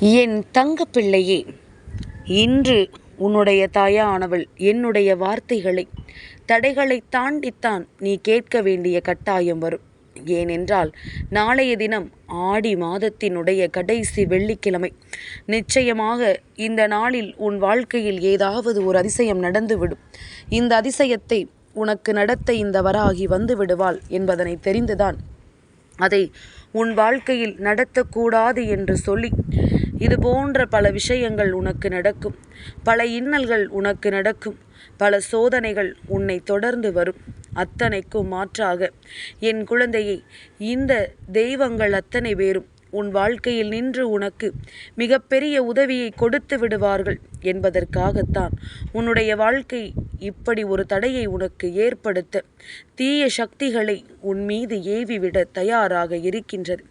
என் தங்கப்பிள்ளையே இன்று உன்னுடைய தாயானவள் என்னுடைய வார்த்தைகளை தடைகளை தாண்டித்தான் நீ கேட்க வேண்டிய கட்டாயம் வரும். ஏனென்றால் நாளைய தினம் ஆடி மாதத்தினுடைய கடைசி வெள்ளிக்கிழமை. நிச்சயமாக இந்த நாளில் உன் வாழ்க்கையில் ஏதாவது ஒரு அதிசயம் நடந்துவிடும். இந்த அதிசயத்தை உனக்கு நடத்த இந்த வராகி வந்து விடுவாள் என்பதனை தெரிந்துதான் அதை உன் வாழ்க்கையில் நடத்தக்கூடாது என்று சொல்லி இது போன்ற பல விஷயங்கள் உனக்கு நடக்கும். பல இன்னல்கள் உனக்கு நடக்கும். பல சோதனைகள் உன்னை தொடர்ந்து வரும். அத்தனைக்கும் மாற்றாக என் குழந்தையை இந்த தெய்வங்கள் அத்தனை பேரும் உன் வாழ்க்கையில் நின்று உனக்கு மிகப்பெரிய உதவியை கொடுத்து விடுவார்கள் என்பதற்காகத்தான் உன்னுடைய வாழ்க்கை இப்படி ஒரு தடையை உனக்கு ஏற்படுத்த தீய சக்திகளை உன் மீது ஏவிவிட தயாராக இருக்கின்றது.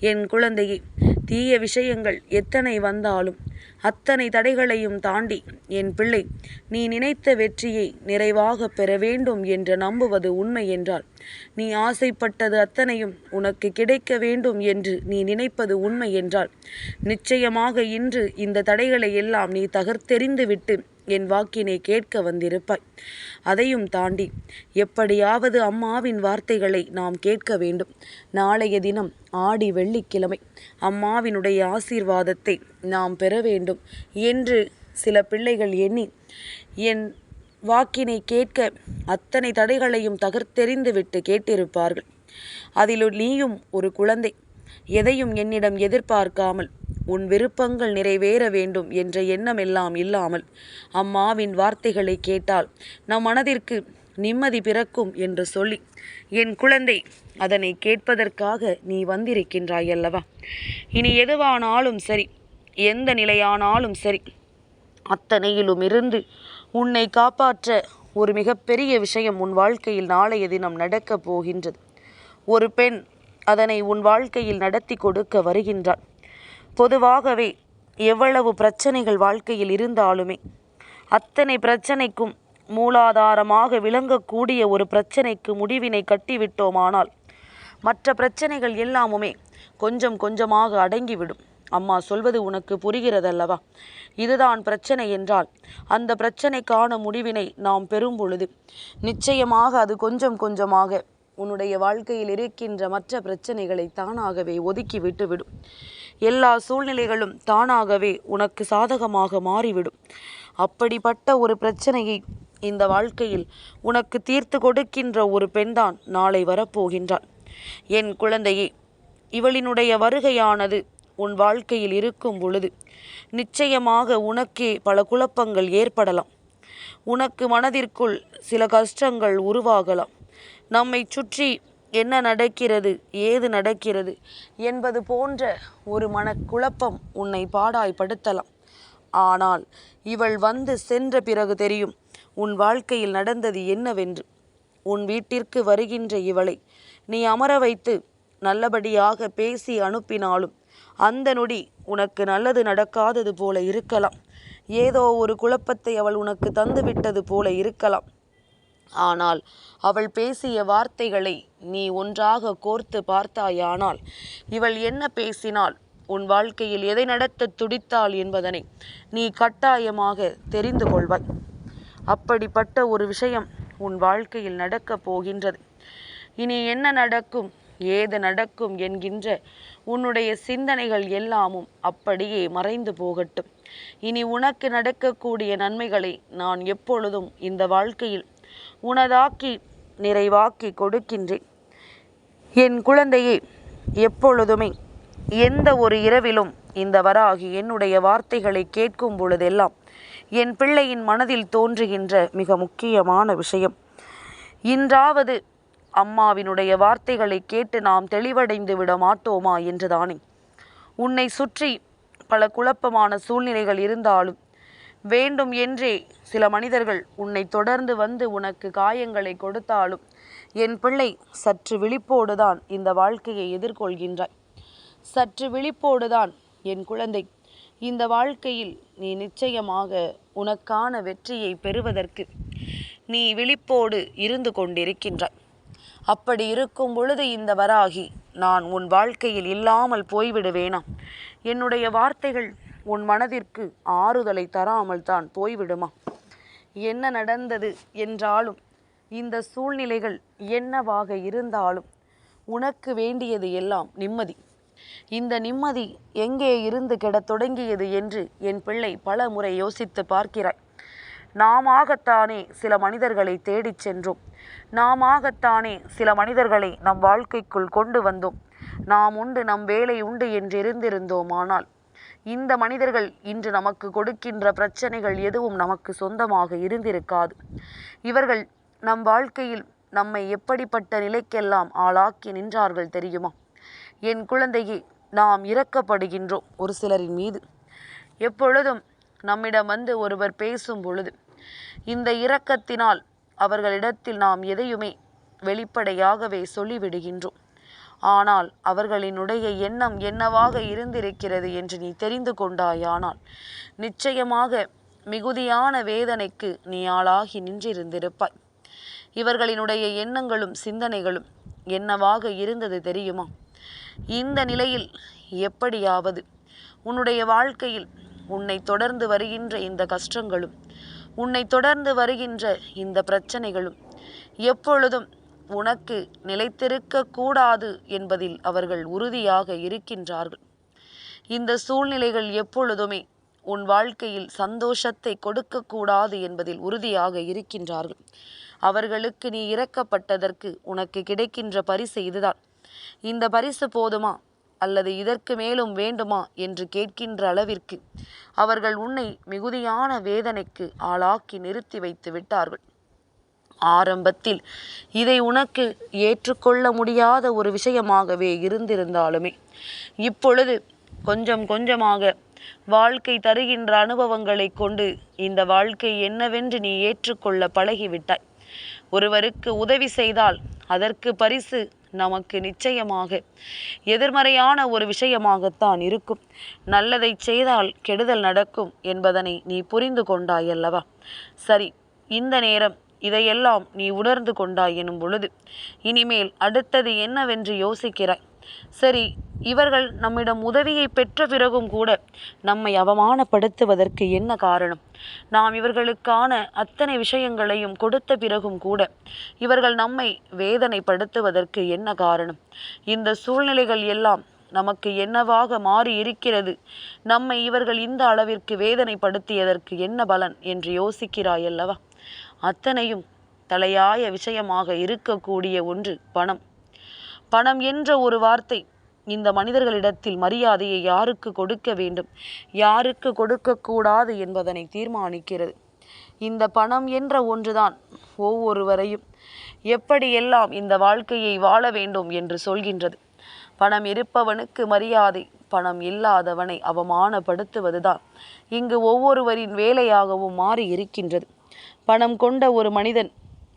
என் குழந்தையை தீய விஷயங்கள் எத்தனை வந்தாலும் அத்தனை தடைகளையும் தாண்டி என் பிள்ளை நீ நினைத்த வெற்றியை நிறைவாக பெற வேண்டும் என்று நம்புவது உண்மை என்றால் நீ ஆசைப்பட்டது அத்தனையும் உனக்கு கிடைக்க வேண்டும் என்று நீ நினைப்பது உண்மை என்றால் நிச்சயமாக இன்று இந்த தடைகளை எல்லாம் நீ தகர்த்தெறிந்துவிட்டு என் வாக்கினை கேட்க வந்திருப்பாய். அதையும் தாண்டி எப்படியாவது அம்மாவின் வார்த்தைகளை நாம் கேட்க வேண்டும். நாளைய தினம் ஆடி வெள்ளிக்கிழமை அம்மாவினுடைய ஆசீர்வாதத்தை நாம் பெற வேண்டும் என்று சில பிள்ளைகள் எண்ணி என் வாக்கினை கேட்க அத்தனை தடைகளையும் தகர்த்தெறிந்து விட்டு கேட்டிருப்பார்கள். அதில் நீயும் ஒரு குழந்தை. எதையும் என்னிடம் எதிர்பார்க்காமல் உன் விருப்பங்கள் நிறைவேற வேண்டும் என்ற எண்ணம் எல்லாம் இல்லாமல் அம்மாவின் வார்த்தைகளை கேட்டால் நம் மனதிற்கு நிம்மதி பிறக்கும் என்று சொல்லி என் குழந்தை அதனை கேட்பதற்காக நீ வந்திருக்கின்றாய் அல்லவா? இனி எதுவானாலும் சரி எந்த நிலையானாலும் சரி அத்தனையிலும் இருந்து உன்னை காப்பாற்ற ஒரு மிகப்பெரிய விஷயம் உன் வாழ்க்கையில் நாளைய தினம் நடக்கப் போகின்றது. ஒரு பெண் அதனை உன் வாழ்க்கையில் நடத்தி கொடுக்க வருகின்றார் பொதுவாகவே எவ்வளவு பிரச்சனைகள் வாழ்க்கையில் இருந்தாலுமே அத்தனை பிரச்சனைக்கும் மூலாதாரமாக விளங்கக்கூடிய ஒரு பிரச்சனைக்கு முடிவினை கட்டிவிட்டோமானால் மற்ற பிரச்சனைகள் எல்லாமுமே கொஞ்சம் கொஞ்சமாக அடங்கிவிடும். அம்மா சொல்வது உனக்கு புரிகிறதல்லவா? இதுதான் பிரச்சனை என்றால் அந்த பிரச்சனைக்கான முடிவினை நாம் பெறும் பொழுது நிச்சயமாக அது கொஞ்சம் கொஞ்சமாக உன்னுடைய வாழ்க்கையில் இருக்கின்ற மற்ற பிரச்சனைகளை தானாகவே ஒதுக்கி விட்டுவிடும். எல்லா சூழ்நிலைகளும் தானாகவே உனக்கு சாதகமாக மாறிவிடும். அப்படிப்பட்ட ஒரு பிரச்சனையை இந்த வாழ்க்கையில் உனக்கு தீர்த்து கொடுக்கின்ற ஒரு பெண்தான் நாளை வரப்போகின்றாள். என் குழந்தையே இவளினுடைய வருகையானது உன் வாழ்க்கையில் இருக்கும் பொழுது நிச்சயமாக உனக்கே பல குழப்பங்கள் ஏற்படலாம். உனக்கு மனதிற்குள் சில கஷ்டங்கள் உருவாகலாம். நம்மை சுற்றி என்ன நடக்கிறது ஏது நடக்கிறது என்பது போன்ற ஒரு மனக்குழப்பம் உன்னை பாடாய்படுத்தலாம் ஆனால் இவள் வந்து சென்ற பிறகு தெரியும் உன் வாழ்க்கையில் நடந்தது என்னவென்று. உன் வீட்டிற்கு வருகின்ற இவளை நீ அமர வைத்து நல்லபடியாக பேசி அனுப்பினாலும் அந்த நொடி உனக்கு நல்லது நடக்காதது போல இருக்கலாம். ஏதோ ஒரு குழப்பத்தை அவள் உனக்கு தந்துவிட்டது போல இருக்கலாம். ஆனால் அவள் பேசிய வார்த்தைகளை நீ ஒன்றாக கோர்த்து பார்த்தாயானால் இவள் என்ன பேசினால் உன் வாழ்க்கையில் எதை நடத்த துடித்தாள் என்பதனை நீ கட்டாயமாக தெரிந்து கொள்வாய். அப்படிப்பட்ட ஒரு விஷயம் உன் வாழ்க்கையில் நடக்கப் போகின்றது. இனி என்ன நடக்கும்? ஏது நடக்கும் என்கின்ற உன்னுடைய சிந்தனைகள் எல்லாமும் அப்படியே மறைந்து போகட்டும். இனி உனக்கு நடக்கக்கூடிய நன்மைகளை நான் எப்பொழுதும் இந்த வாழ்க்கையில் உனதாக்கி நிறைவாக்கி கொடுக்கின்றேன். என் குழந்தையே எப்பொழுதுமே எந்த ஒரு இரவிலும் இந்த வராகி என்னுடைய வார்த்தைகளை கேட்கும் பொழுதெல்லாம் என் பிள்ளையின் மனதில் தோன்றுகின்ற மிக முக்கியமான விஷயம். இன்றாவது அம்மாவினுடைய வார்த்தைகளை கேட்டு நாம் தெளிவடைந்து விட மாட்டோமா என்றுதானே. உன்னை சுற்றி பல குழப்பமான சூழ்நிலைகள் இருந்தாலும் வேண்டும் என்றே சில மனிதர்கள் உன்னை தொடர்ந்து வந்து உனக்கு காயங்களை கொடுத்தாலும் என் பிள்ளை சற்று விழிப்போடுதான் இந்த வாழ்க்கையை எதிர்கொள்கின்றாய். சற்று விழிப்போடுதான் என் குழந்தை. இந்த வாழ்க்கையில் நீ நிச்சயமாக உனக்கான வெற்றியை பெறுவதற்கு நீ விழிப்போடு இருந்து கொண்டிருக்கின்றாய். அப்படி இருக்கும் பொழுது இந்த வராகி நான் உன் வாழ்க்கையில் இல்லாமல் போய்விடுவேனா? என்னுடைய வார்த்தைகள் உன் மனதிற்கு ஆறுதலை தராமல் தான் போய்விடுமா? என்ன நடந்தது என்றாலும் இந்த சூழ்நிலைகள் என்னவாக இருந்தாலும் உனக்கு வேண்டியது எல்லாம் நிம்மதி. இந்த நிம்மதி எங்கே இருந்து கெடத் தொடங்கியது என்று என் பிள்ளை பல முறை யோசித்து பார்க்கிறாய். நாமத்தானே சில மனிதர்களை தேடிச் சென்றோம். நாமத்தானே சில மனிதர்களை நம் வாழ்க்கைக்குள் கொண்டு வந்தோம். நாம் உண்டு நம் வேலை உண்டு என்றிருந்திருந்தோமானால் இந்த மனிதர்கள் இன்று நமக்கு கொடுக்கின்ற பிரச்சனைகள் எதுவும் நமக்கு சொந்தமாக இருந்திருக்காது. இவர்கள் நம் வாழ்க்கையில் நம்மை எப்படிப்பட்ட நிலைக்கெல்லாம் ஆளாக்கி நின்றார்கள் தெரியுமா? என் குழந்தையே நாம் இறக்கப்படுகின்றோம் ஒரு சிலரின் மீது. எப்பொழுதும் நம்மிடம் வந்து ஒருவர் பேசும் பொழுது இந்த இரக்கத்தினால் அவர்களிடத்தில் நாம் எதையுமே வெளிப்படையாகவே சொல்லிவிடுகின்றோம். ஆனால் அவர்களினுடைய எண்ணம் என்னவாக இருந்திருக்கிறது என்று நீ தெரிந்து கொண்டாயானால் நிச்சயமாக மிகுதியான வேதனைக்கு நீ ஆளாகி நின்றிருந்திருப்பாய். இவர்களினுடைய எண்ணங்களும் சிந்தனைகளும் என்னவாக இருந்தது தெரியுமா? இந்த நிலையில் எப்படியாவது உன்னுடைய வாழ்க்கையில் உன்னை தொடர்ந்து வருகின்ற இந்த கஷ்டங்களும் உன்னை தொடர்ந்து வருகின்ற இந்த பிரச்சனைகளும் எப்பொழுதும் உனக்கு நிலைத்திருக்க கூடாது என்பதில் அவர்கள் உறுதியாக இருக்கின்றார்கள். இந்த சூழ்நிலைகள் எப்பொழுதுமே உன் வாழ்க்கையில் சந்தோஷத்தை கொடுக்கக்கூடாது என்பதில் உறுதியாக இருக்கின்றார்கள். அவர்களுக்கு நீ இறக்கப்பட்டதற்கு உனக்கு கிடைக்கின்ற பரிசு இதுதான். இந்த பரிசு போதுமா? அல்லது இதற்கு மேலும் வேண்டுமா? என்று கேட்கின்ற அளவிற்கு அவர்கள் உன்னை மிகுதியான வேதனைக்கு ஆளாக்கி நிறுத்தி வைத்து விட்டார்கள். ஆரம்பத்தில். இதை உனக்கு ஏற்றுக்கொள்ள முடியாத ஒரு விஷயமாகவே இருந்திருந்தாலுமே. இப்பொழுது கொஞ்சம் கொஞ்சமாக வாழ்க்கை தருகின்ற அனுபவங்களை கொண்டு இந்த வாழ்க்கை என்னவென்று நீ ஏற்றுக்கொள்ள பழகிவிட்டாய். ஒருவருக்கு உதவி செய்தால் அதற்கு பரிசு நமக்கு நிச்சயமாக எதிர்மறையான ஒரு விஷயமாகத்தான் இருக்கும். நல்லதை செய்தால் கெடுதல் நடக்கும் என்பதனை நீ புரிந்து கொண்டாய் அல்லவா சரி இந்த நேரம் இதையெல்லாம் நீ உணர்ந்து கொண்டாய் எனும் பொழுது இனிமேல் அடுத்தது என்னவென்று யோசிக்கிறாய்? சரி இவர்கள் நம்மிடம் உதவியை பெற்ற பிறகும் கூட நம்மை அவமானப்படுத்துவதற்கு என்ன காரணம்? நாம் இவர்களுக்கான அத்தனை விஷயங்களையும் கொடுத்த பிறகும் கூட இவர்கள் நம்மை வேதனைப்படுத்துவதற்கு என்ன காரணம்? இந்த சூழ்நிலைகள் எல்லாம் நமக்கு என்னவாக மாறி இருக்கிறது நம்மை இவர்கள் இந்த அளவிற்கு வேதனைப்படுத்தியதற்கு என்ன பலன் என்று யோசிக்கிறாய் அல்லவா அத்தனையும் தலையாய விஷயமாக இருக்கக்கூடிய ஒன்று பணம். பணம் என்ற ஒரு வார்த்தை இந்த மனிதர்களிடத்தில் மரியாதையை யாருக்கு கொடுக்க வேண்டும்? யாருக்கு கொடுக்கக்கூடாது என்பதனை தீர்மானிக்கிறது. இந்த பணம் என்ற ஒன்றுதான் ஒவ்வொருவரையும் எப்படியெல்லாம் இந்த வாழ்க்கையை வாழ வேண்டும் என்று சொல்கின்றது. பணம் இருப்பவனுக்கு மரியாதை பணம் இல்லாதவனை அவமானப்படுத்துவதுதான். இங்கு ஒவ்வொருவரின் வேலையாகவும் மாறி இருக்கின்றது பணம் கொண்ட ஒரு மனிதன்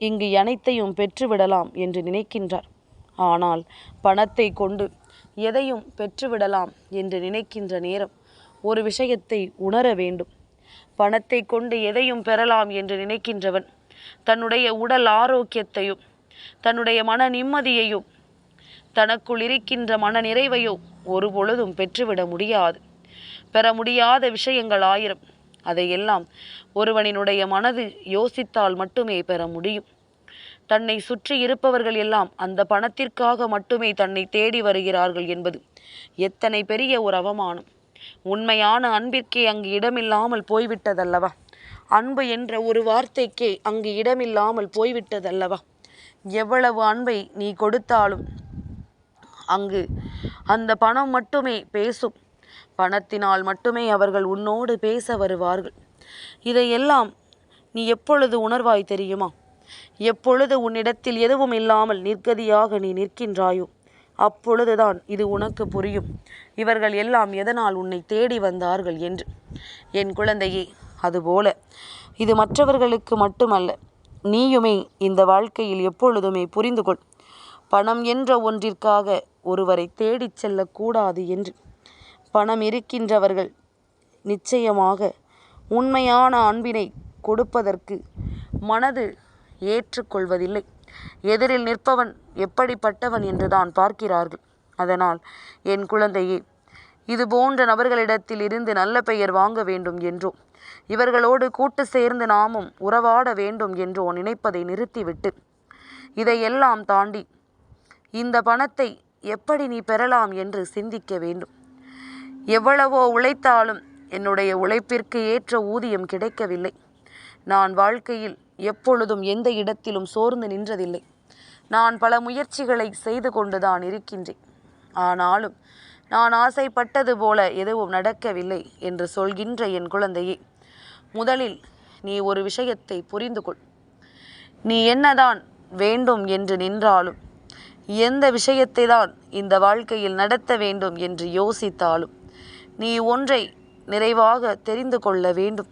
இங்கு அனைத்தையும் பெற்றுவிடலாம் என்று நினைக்கின்றார். ஆனால் பணத்தை கொண்டு எதையும் பெற்றுவிடலாம் என்று நினைக்கின்ற நேரம் ஒரு விஷயத்தை உணர வேண்டும். பணத்தை கொண்டு எதையும் பெறலாம் என்று நினைக்கின்றவன் தன்னுடைய உடல் ஆரோக்கியத்தையும் தன்னுடைய மன நிம்மதியையும் தனக்குள் இருக்கின்ற மன நிறைவையோ ஒரு பொழுதும் பெற்றுவிட முடியாது. பெற முடியாத விஷயங்கள் ஆயிரம். அதையெல்லாம் ஒருவனினுடைய மனது யோசித்தால் மட்டுமே பெற முடியும். தன்னை சுற்றி இருப்பவர்கள் எல்லாம் அந்த பணத்திற்காக மட்டுமே தன்னை தேடி வருகிறார்கள் என்பது எத்தனை பெரிய ஒரு அவமானம். உண்மையான அன்பிற்கே அங்கு இடமில்லாமல் போய்விட்டதல்லவா? அன்பு என்ற ஒரு வார்த்தைக்கே அங்கு இடமில்லாமல் போய்விட்டதல்லவா? எவ்வளவு அன்பை நீ கொடுத்தாலும் அங்கு அந்த பணம் மட்டுமே பேசும். பணத்தினால் மட்டுமே அவர்கள் உன்னோடு பேச வருவார்கள். இதையெல்லாம் நீ எப்பொழுது உணர்வாய் தெரியுமா? எப்பொழுது உன்னிடத்தில் எதுவும் இல்லாமல் நிர்கதியாக நீ நிற்கின்றாயோ அப்பொழுதுதான் இது உனக்கு புரியும். இவர்கள் எல்லாம் எதனால் உன்னை தேடி வந்தார்கள் என்று. என் குழந்தையே அதுபோல. இது மற்றவர்களுக்கு மட்டுமல்ல. நீயுமே இந்த வாழ்க்கையில் எப்பொழுதுமே புரிந்து கொள் பணம் என்ற ஒன்றிற்காக ஒருவரை தேடிச் செல்லக்கூடாது என்று. பணம் இருக்கின்றவர்கள் நிச்சயமாக உண்மையான அன்பினை கொடுப்பதற்கு மனது ஏற்றுக்கொள்வதில்லை. எதிரில் நிற்பவன் எப்படிப்பட்டவன் என்றுதான் பார்க்கிறார்கள். அதனால் என் குழந்தையே இது போன்ற நபர்களிடத்தில் இருந்து நல்ல பெயர் வாங்க வேண்டும் என்றோ இவர்களோடு கூட்டு சேர்ந்து நாமும் உறவாட வேண்டும் என்றோ நினைப்பதை நிறுத்திவிட்டு இதையெல்லாம் தாண்டி இந்த பணத்தை எப்படி நீ பெறலாம் என்று சிந்திக்க வேண்டும். எவ்வளவோ உழைத்தாலும் என்னுடைய உழைப்பிற்கு ஏற்ற ஊதியம் கிடைக்கவில்லை. நான் வாழ்க்கையில் எப்பொழுதும் எந்த இடத்திலும் சோர்ந்து நின்றதில்லை. நான் பல முயற்சிகளை செய்து கொண்டுதான் இருக்கின்றேன். ஆனாலும் நான் ஆசைப்பட்டது போல எதுவும் நடக்கவில்லை என்று சொல்கின்ற என் குழந்தையே முதலில் நீ ஒரு விஷயத்தை புரிந்து கொள். நீ என்னதான் வேண்டும் என்று நின்றாலும் எந்த விஷயத்தை தான் இந்த வாழ்க்கையில் நடத்த வேண்டும் என்று யோசித்தாலும் நீ ஒன்றை நிறைவாக தெரிந்து கொள்ள வேண்டும்.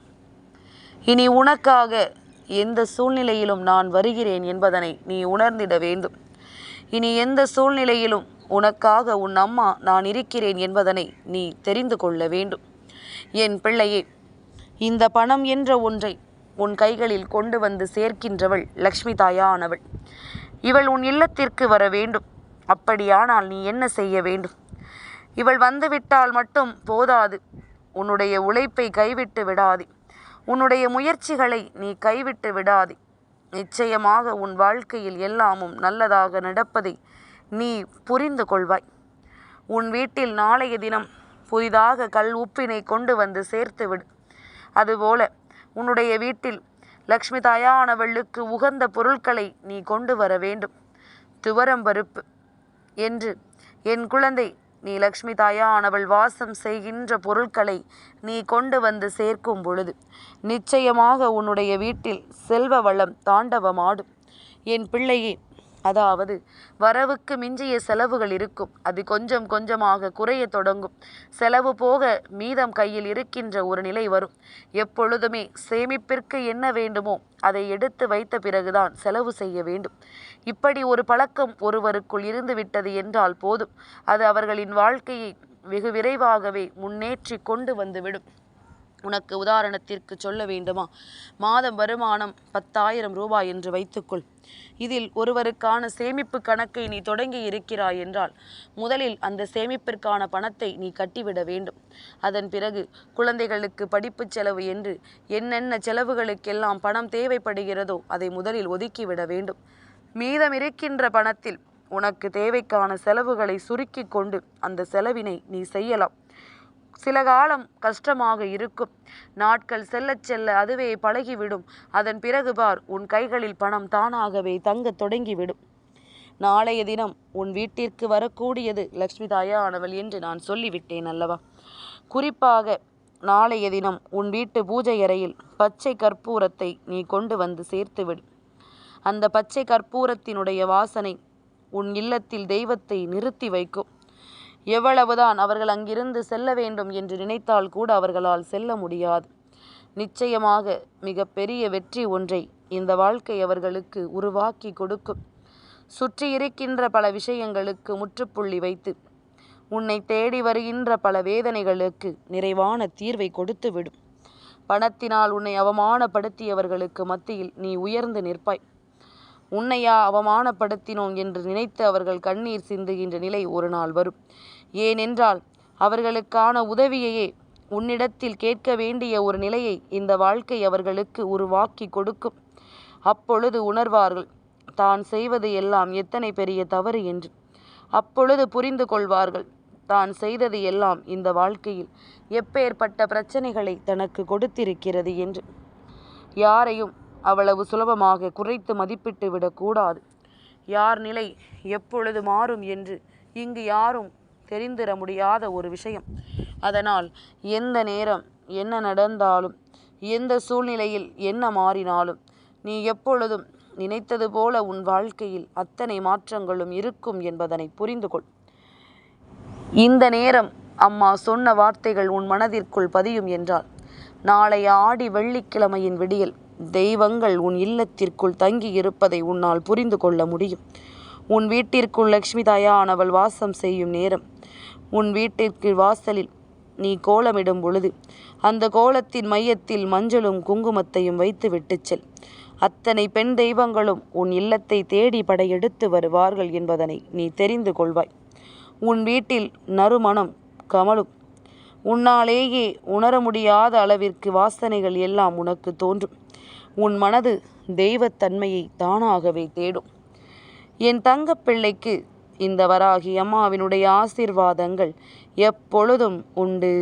இனி உனக்காக எந்த சூழ்நிலையிலும் நான் வருகிறேன் என்பதனை நீ உணர்ந்திட வேண்டும். இனி எந்த சூழ்நிலையிலும் உனக்காக உன் அம்மா நான் இருக்கிறேன் என்பதனை நீ தெரிந்து கொள்ள வேண்டும். என் பிள்ளையே இந்த பணம் என்ற ஒன்றை உன் கைகளில் கொண்டு வந்து சேர்க்கின்றவள் லக்ஷ்மி தாயானவள். இவள் உன் இல்லத்திற்கு வர வேண்டும். அப்படியானால் நீ என்ன செய்ய வேண்டும்? இவள் வந்துவிட்டால் மட்டும் போதாது. உன்னுடைய உழைப்பை கைவிட்டு விடாதே. உன்னுடைய முயற்சிகளை நீ கைவிட்டு விடாதே. நிச்சயமாக உன் வாழ்க்கையில் எல்லாமும் நல்லதாக நடப்பதை நீ புரிந்து கொள்வாய். உன் வீட்டில் நாளைய தினம் புதிதாக கல் உப்பினை கொண்டு வந்து சேர்த்து விடு. அதுபோல உன்னுடைய வீட்டில் லக்ஷ்மி தாயானவளுக்கு உகந்த பொருட்களை நீ கொண்டு வர வேண்டும். துவரம் பருப்பு என்று என் குழந்தை நீ லக்ஷ்மி தாயானவள் வாசம் செய்கின்ற பொருட்களை நீ கொண்டு வந்து சேர்க்கும் பொழுது நிச்சயமாக உன்னுடைய வீட்டில் செல்வ வளம் தாண்டவமாடும். என் பிள்ளையே அதாவது வரவுக்கு மிஞ்சிய செலவுகள் இருக்கும். அது கொஞ்சம் கொஞ்சமாக குறைய தொடங்கும். செலவு போக மீதம் கையில் இருக்கின்ற ஒரு நிலை வரும். எப்பொழுதுமே சேமிப்பிற்கு என்ன வேண்டுமோ அதை எடுத்து வைத்த பிறகுதான் செலவு செய்ய வேண்டும். இப்படி ஒரு பழக்கம் ஒருவருக்குள் இருந்து விட்டது என்றால் போதும். அது அவர்களின் வாழ்க்கையை வெகு விரைவாகவே முன்னேற்றி கொண்டு வந்துவிடும் உனக்கு உதாரணத்திற்கு சொல்ல வேண்டுமா? மாதம் வருமானம் பத்தாயிரம் ரூபாய் என்று வைத்துக்கொள். இதில் ஒருவருக்கான சேமிப்பு கணக்கை நீ தொடங்கி இருக்கிறாய் என்றால் முதலில் அந்த சேமிப்பிற்கான பணத்தை நீ கட்டிவிட வேண்டும். அதன் பிறகு குழந்தைகளுக்கு படிப்பு செலவு என்று என்னென்ன செலவுகளுக்கெல்லாம் பணம் தேவைப்படுகிறதோ அதை முதலில் ஒதுக்கிவிட வேண்டும். மீதம் இருக்கின்ற பணத்தில் உனக்கு தேவைக்கான செலவுகளை சுருக்கி கொண்டு அந்த செலவினை நீ செய்யலாம். சில காலம் கஷ்டமாக இருக்கும். நாட்கள் செல்லச் செல்ல அதுவே பழகிவிடும். அதன் பிறகு பார் உன் கைகளில் பணம் தானாகவே தங்கத் தொடங்கிவிடும். நாளைய தினம் உன் வீட்டிற்கு வரக்கூடியது லக்ஷ்மி தாயானவள் என்று நான் சொல்லிவிட்டேன் அல்லவா? குறிப்பாக நாளைய தினம் உன் வீட்டு பூஜை அறையில் பச்சை கற்பூரத்தை நீ கொண்டு வந்து சேர்த்துவிடு அந்த பச்சை கற்பூரத்தினுடைய வாசனை உன் இல்லத்தில் தெய்வத்தை நிறுத்தி வைக்கும். எவ்வளவுதான் அவர்கள் அங்கிருந்து செல்ல வேண்டும் என்று நினைத்தால் கூட அவர்களால் செல்ல முடியாது. நிச்சயமாக மிக பெரிய வெற்றி ஒன்றை இந்த வாழ்க்கை அவர்களுக்கு உருவாக்கி கொடுக்கும். சுற்றி இருக்கின்ற பல விஷயங்களுக்கு முற்றுப்புள்ளி வைத்து உன்னை தேடி வருகின்ற பல வேதனைகளுக்கு நிறைவான தீர்வை கொடுத்துவிடும். பணத்தினால் உன்னை அவமானப்படுத்தியவர்களுக்கு மத்தியில் நீ உயர்ந்து நிற்பாய். உன்னையா அவமானப்படுத்தினோம் என்று நினைத்து அவர்கள் கண்ணீர் சிந்துகின்ற நிலை ஒரு நாள் வரும். ஏனென்றால் அவர்களுக்கான உதவியையே உன்னிடத்தில் கேட்க வேண்டிய ஒரு நிலையை இந்த வாழ்க்கை அவர்களுக்கு உருவாக்கி கொடுக்கும். அப்பொழுது உணர்வார்கள் தான் செய்வது எல்லாம் எத்தனை பெரிய தவறு என்று. அப்பொழுது புரிந்து கொள்வார்கள் தான் செய்தது எல்லாம் இந்த வாழ்க்கையில் எப்பேற்பட்ட பிரச்சனைகளை தனக்கு கொடுத்திருக்கிறது என்று. யாரையும் அவ்வளவு சுலபமாக குறைத்து மதிப்பிட்டு விடக்கூடாது யார் நிலை எப்பொழுது மாறும் என்று இங்கு யாரும் தெரிந்திட முடியாத ஒரு விஷயம். அதனால் எந்த நேரம் என்ன நடந்தாலும் எந்த சூழ்நிலையில் என்ன மாறினாலும் நீ எப்பொழுதும் நினைத்தது போல உன் வாழ்க்கையில் அத்தனை மாற்றங்களும் இருக்கும் என்பதனை புரிந்து கொள். இந்த நேரம் அம்மா சொன்ன வார்த்தைகள் உன் மனதிற்குள் பதியும் என்றால் நாளை ஆடி வெள்ளிக்கிழமையின் விடியல் தெய்வங்கள் உன் இல்லத்திற்குள் தங்கி இருப்பதை உன்னால் புரிந்து கொள்ள முடியும். உன் வீட்டிற்குள் லக்ஷ்மி தாயானவள் வாசம் செய்யும் நேரம். உன் வீட்டிற்கு வாசலில் நீ கோலமிடும் பொழுது அந்த கோலத்தின் மையத்தில் மஞ்சளும் குங்குமத்தையும் வைத்து விட்டு செல். அத்தனை பெண் தெய்வங்களும் உன் இல்லத்தை தேடி படையெடுத்து வருவார்கள் என்பதனை நீ தெரிந்து கொள்வாய். உன் வீட்டில் நறுமணம் கமலும் உன்னாலேயே உணர முடியாத அளவிற்கு வாசனைகள் எல்லாம் உனக்கு தோன்றும். உன் மனது தெய்வத்தன்மையை தானாகவே தேடும். என் தங்கப்பிள்ளைக்கு இந்த வராகி அம்மாவினுடைய ஆசிர்வாதங்கள் எப்பொழுதும் உண்டு.